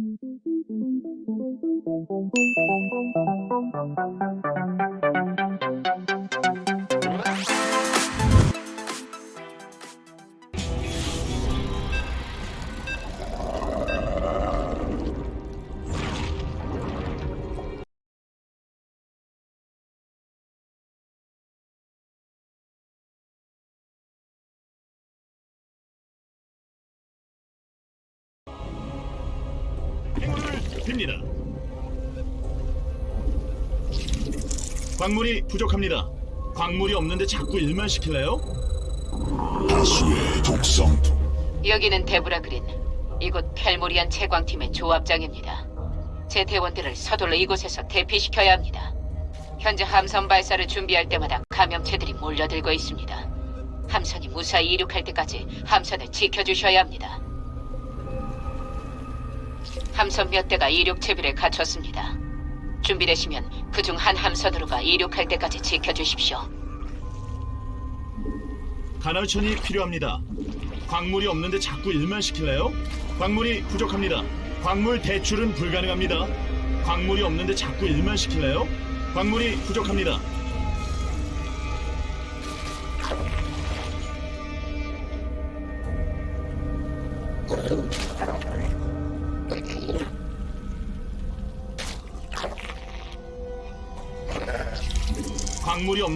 행운 광물이 부족합니다. 광물이 없는데 자꾸 일만 시킬래요? 다수의 독성 여기는 데브라 그린. 이곳 켈모리안 채광팀의 조합장입니다. 제 대원들을 서둘러 이곳에서 대피시켜야 합니다. 현재 함선 발사를 준비할 때마다 감염체들이 몰려들고 있습니다. 함선이 무사히 이륙할 때까지 함선을 지켜주셔야 합니다. 함선 몇 대가 이륙 채비를 갖췄습니다. 준비되시면 그 중 한 함선으로가 이륙할 때까지 지켜주십시오. 간헐천이 필요합니다. 광물이 없는데 자꾸 일만 시킬래요? 광물이 부족합니다. 광물 대출은 불가능합니다. 광물이 없는데 자꾸 일만 시킬래요? 광물이 부족합니다.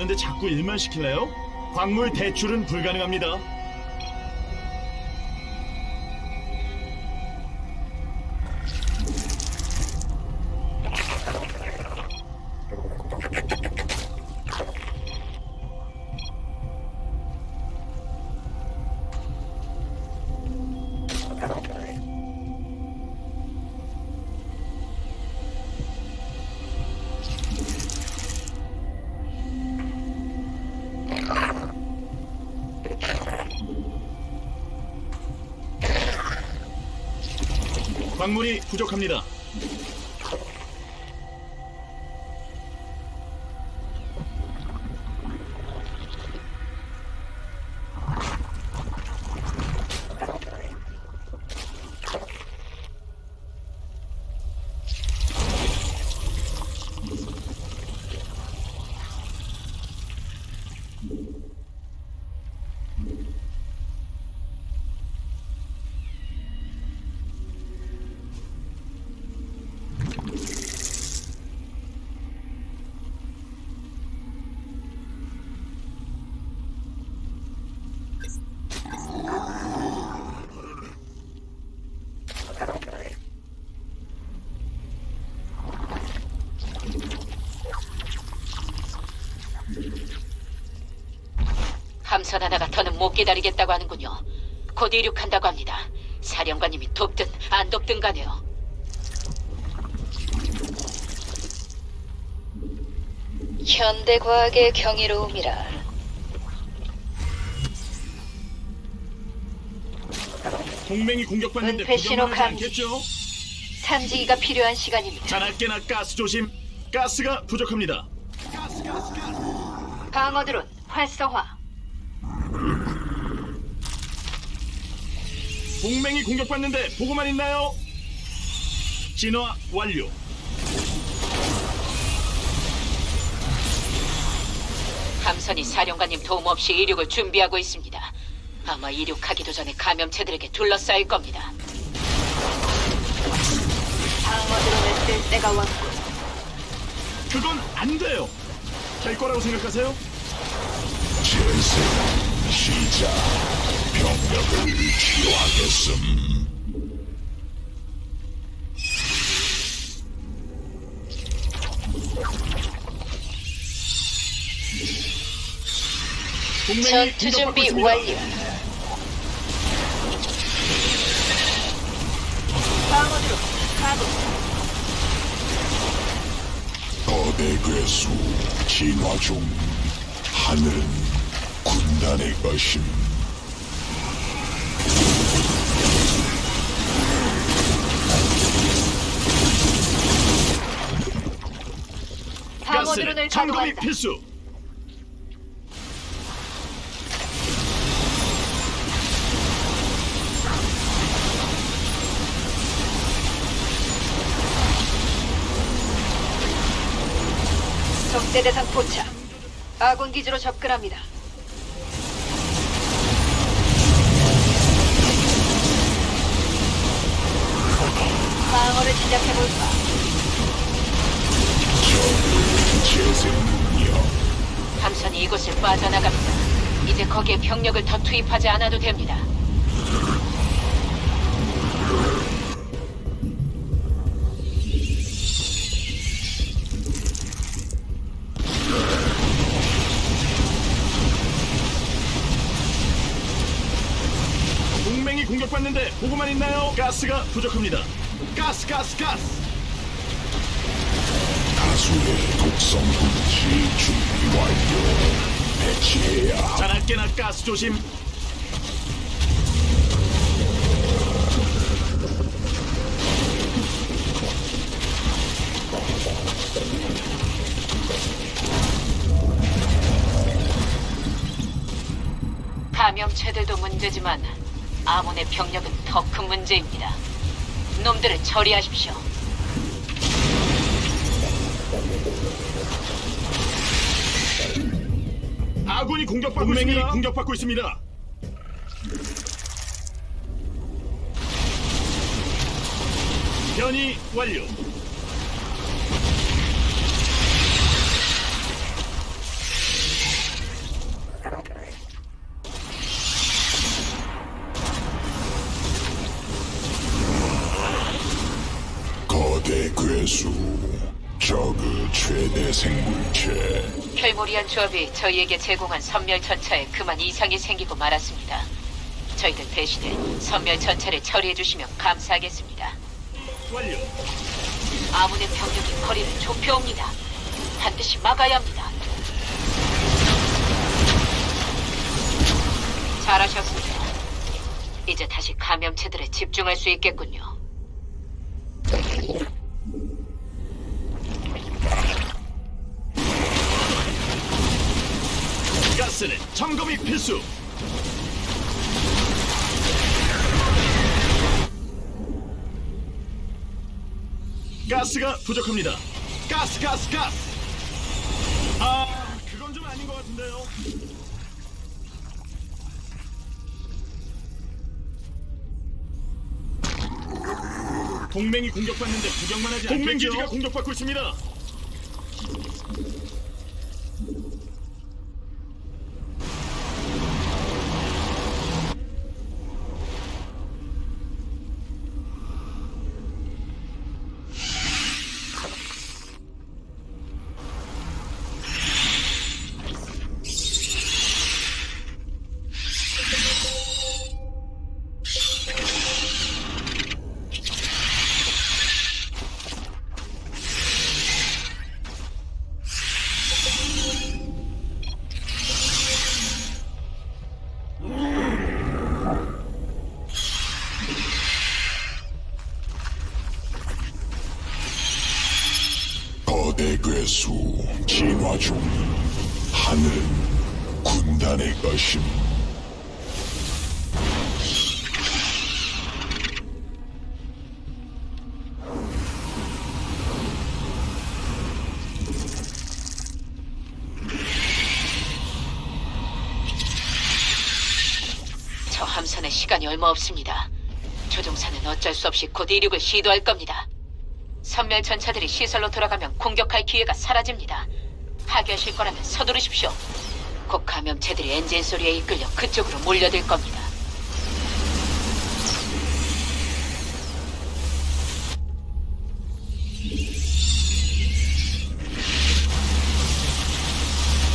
없는데 자꾸 일만 시킬래요? 광물 대출은 불가능합니다. 광물이 부족합니다. 함선 하나가 더는 못 기다리겠다고 하는군요. 곧 이륙한다고 합니다. 사령관님이 돕든 안 돕든 가네요. 현대 과학의 경이로움이라 동맹이 공격받는데 은폐 신호 구경만 하지 감지. 않겠죠? 탐지기가 필요한 시간입니다. 자나깨나 가스 조심. 가스가 부족합니다. 방어 드론 활성화. 동맹이 공격받는데 보고만 있나요? 진화 완료. 함선이 사령관님 도움 없이 이륙을 준비하고 있습니다. 아마 이륙하기도 전에 감염체들에게 둘러싸일 겁니다. 방어드론을 쓸 때가 왔고 그건 안 돼요. 될 거라고 생각하세요? 재생 시작 병력을 치유하겠음 동맹이 전투 준비. 완료. 방어드론 가동. 거대 괴수 진화 중 하늘은 않을 것임. 가스, 장검이 필수. 적대 대상 포착. 아군 기지로 접근합니다. 시작해볼까? 함선이 이곳을 빠져나갑니다. 이제 거기에 병력을 더 투입하지 않아도 됩니다. 동맹이 공격받는데 보고만 있나요? 가스가 부족합니다. 가스, 가스, 가스. 다수의 독성 분지 준비 완료 배치해야 함 자나깨나 가스 조심. 감염체들도 문제지만 아몬의 병력은 더 큰 문제입니다. 놈들을 처리하십시오. 아군이 공격받고 동맹이 있습니다. 공격받고 있습니다. 변이 완료. 켈모리안 조합이 저희에게 제공한 선멸 전차에 그만 이상이 생기고 말았습니다. 저희들 대신에 선멸 전차를 처리해 주시면 감사하겠습니다. 완료. 아문의 병력이 거리를 좁혀옵니다. 반드시 막아야 합니다. 잘하셨습니다. 이제 다시 감염체들에 집중할 수 있겠군요. 가스는 점검이 필수. 가스가 부족합니다. 가스, 가스, 가스. 아, 그건 좀 아닌 것 같은데요. 동맹이 공격받는데 구경만 하지 않겠죠? 동맹 기지가 공격받고 있습니다. 시간이 얼마 없습니다. 조종사는 어쩔 수 없이 곧 이륙을 시도할 겁니다. 선멸 전차들이 시설로 돌아가면 공격할 기회가 사라집니다. 파괴하실 거라면 서두르십시오. 곧 감염체들이 엔진 소리에 이끌려 그쪽으로 몰려들 겁니다.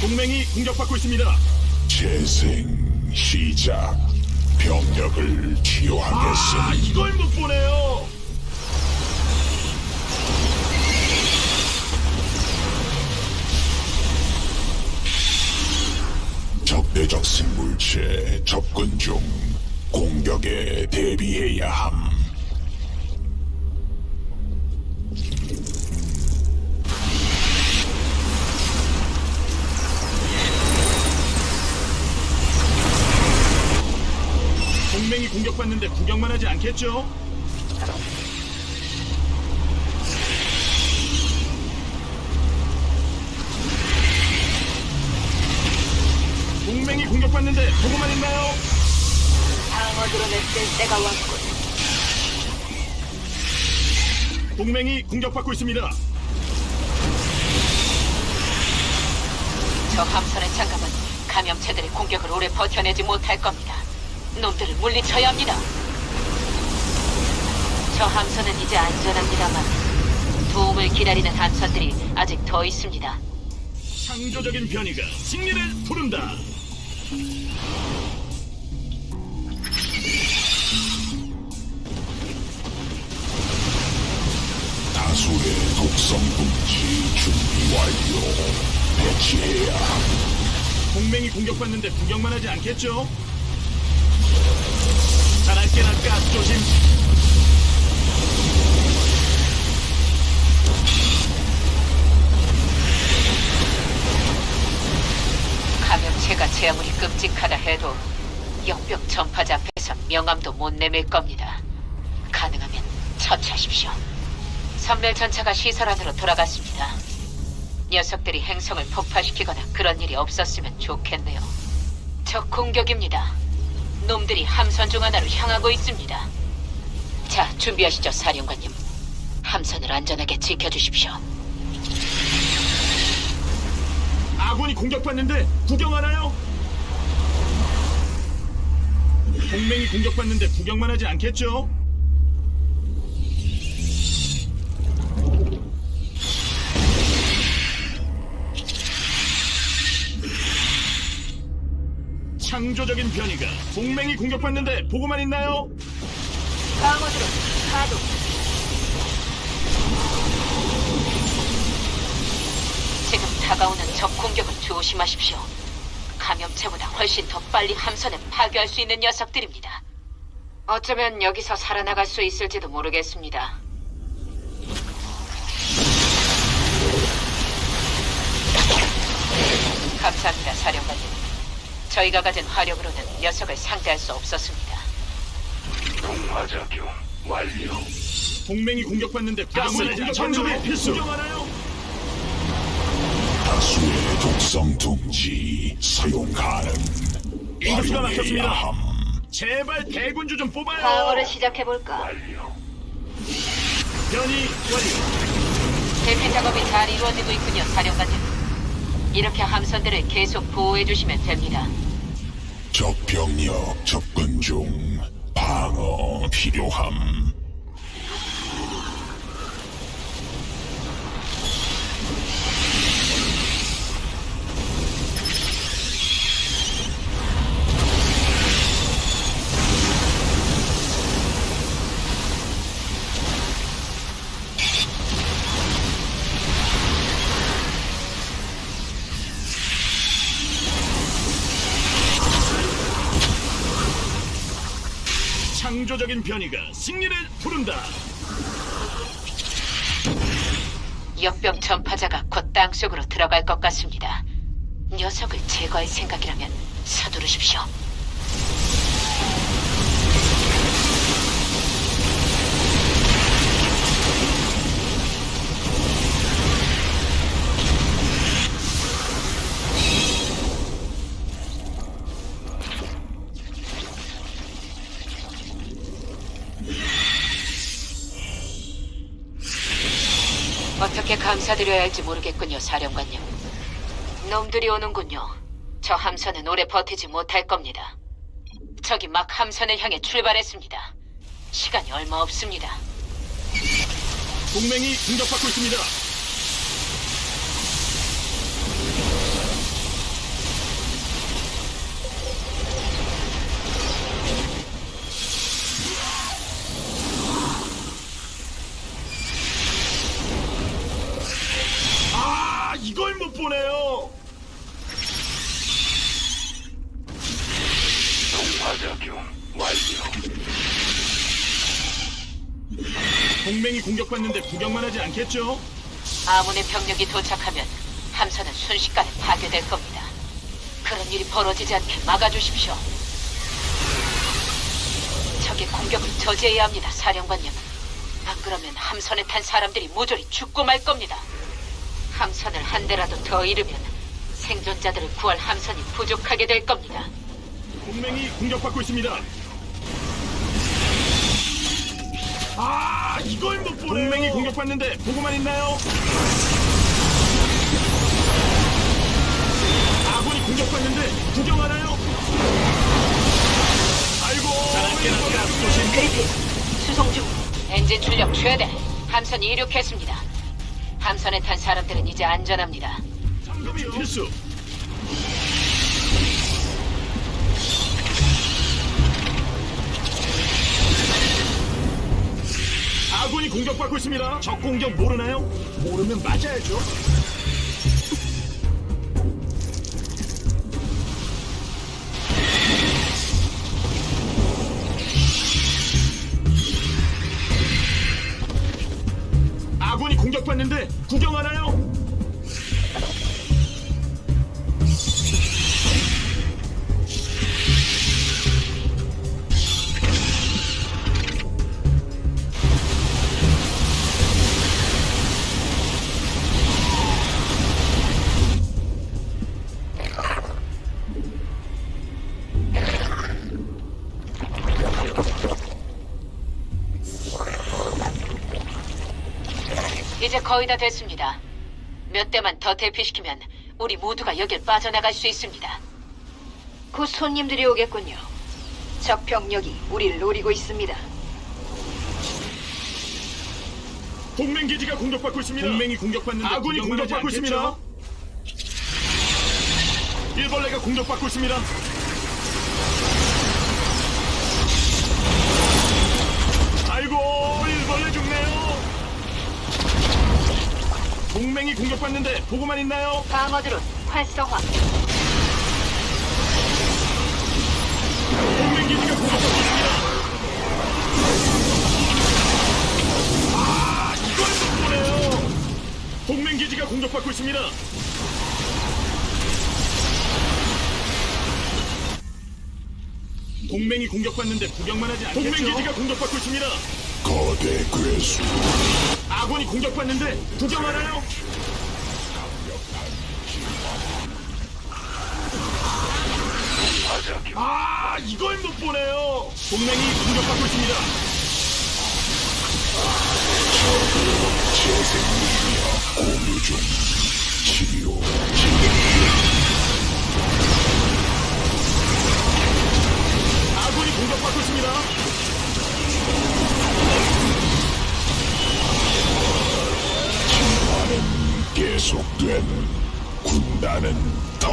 동맹이 공격받고 있습니다. 재생 시작 병력을 아, 치유하겠으니 이걸 못 보네요. 적대적 생물체 접근 중 공격에 대비해야 함 공격받는데 구경만 하지 않겠죠? 동맹이 공격받는데 보고만 있나요? 방어 드론을 쓸 때가 왔군. 동맹이 공격받고 있습니다. 저 함선에 잠가은 감염체들의 공격을 오래 버텨내지 못할 겁니다. 놈들을 물리쳐야 합니다. 저 함선은 이제 안전합니다만 도움을 기다리는 함선들이 아직 더 있습니다. 창조적인 변이가 승리를 부른다. 다수의 독성 분지 준비 완료. 배치해야 함. 동맹이 공격받는데 구경만 하지 않겠죠? 자나깨나 가스 조심. 감염체가 제 아무리 끔찍하다 해도 역병 전파자 앞에선 명함도 못 내밀 겁니다. 가능하면 처치하십시오. 선멸 전차가 시설 안으로 돌아갔습니다. 녀석들이 행성을 폭파시키거나 그런 일이 없었으면 좋겠네요. 적 공격입니다. 놈들이 함선 중 하나로 향하고 있습니다. 자, 준비하시죠, 사령관님. 함선을 안전하게 지켜주십시오. 아군이 공격받는데 구경하나요? 동맹이 공격받는데 구경만 하지 않겠죠? 창조적인 변이가 동맹이 공격받는데 보고만 있나요? 방어드론 가동. 지금 다가오는 적 공격을 조심하십시오. 감염체보다 훨씬 더 빨리 함선을 파괴할 수 있는 녀석들입니다. 어쩌면 여기서 살아나갈 수 있을지도 모르겠습니다. 감사합니다, 사령관님. 저희가 가진 화력으로는 녀석을 상대할 수 없었습니다. 동화작용 완료. 동맹이 공격받는데 하지 않겠죠? 필수. 다수의 독성 둥지 사용 가능. 인구수가 막혔습니다. 함. 제발 대군주 좀 뽑아요. 방어를 시작해볼까? 완료. 변이 완료. 대피 작업이 잘 이루어지고 있군요, 사령관님. 이렇게 함선들을 계속 보호해 주시면 됩니다. 적 병력 접근 중 방어 필요함. 창조적인 변이가 승리를 부른다. 역병 전파자가 곧 땅속으로 들어갈 것 같습니다. 녀석을 제거할 생각이라면 서두르십시오. 어떻게 감사드려야 할지 모르겠군요, 사령관님. 놈들이 오는군요. 저 함선은 오래 버티지 못할 겁니다. 저기 막 함선을 향해 출발했습니다. 시간이 얼마 없습니다. 동맹이 공격받고 있습니다. 이걸 못 보네요. 동화작용 완료. 동맹이 공격받는데 구경만 하지 않겠죠? 아문의 병력이 도착하면 함선은 순식간에 파괴될 겁니다. 그런 일이 벌어지지 않게 막아주십시오. 적의 공격을 저지해야 합니다, 사령관님. 안 그러면 함선에 탄 사람들이 모조리 죽고 말 겁니다. 함선을 한 대라도 더 잃으면 생존자들을 구할 함선이 부족하게 될 겁니다. 동맹이 공격받고 있습니다. 아, 이걸 못 보네요. 동맹이 공격받는데 보고만 있나요? 아군이 공격받는데 구경하나요? 아이고. 그리핀, 수송 중. 엔진 출력 최대. 함선이 이륙했습니다. 함선에 탄 사람들은 이제 안전합니다. 잠금이 필수. 아군이 공격받고 있습니다. 적 공격 모르나요? 모르면 맞아야죠. 아군이 공격받는데 구경 하나요? 거의 다 됐습니다. 몇 대만 더 대피시키면 우리 모두가 여길 빠져나갈 수 있습니다. 곧 손님들이 오겠군요. 적 병력이 우리를 노리고 있습니다. 동맹 기지가 공격받고 있습니다. 동맹이 공격받는데 아군이 공격받고 있습니다. 일벌레가 공격받고 있습니다. 아이고 일벌레 죽네요. 동맹이 공격받는데 보고만 있나요? 방어드론 활성화. 동맹 기지가 공격받고 있습니다. 아 이걸 못 보네요. 동맹 기지가 공격받고 있습니다. 동맹이 공격받는데 구경만 하지 않겠죠? 동맹 기지가 공격받고 있습니다. 거대 괴수 아군이 공격받는데 구경하나요? 아 이걸 못 보네요. 동맹이 공격받고 있습니다. 재생 능력 공유 중 치료 아군이 공격받고 있습니다. 계속된 군단은 더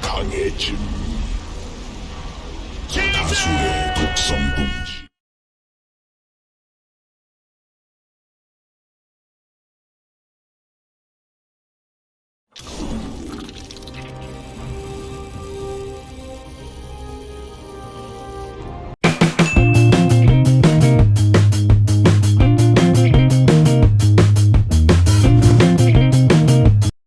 강해짐! 다수의 독성군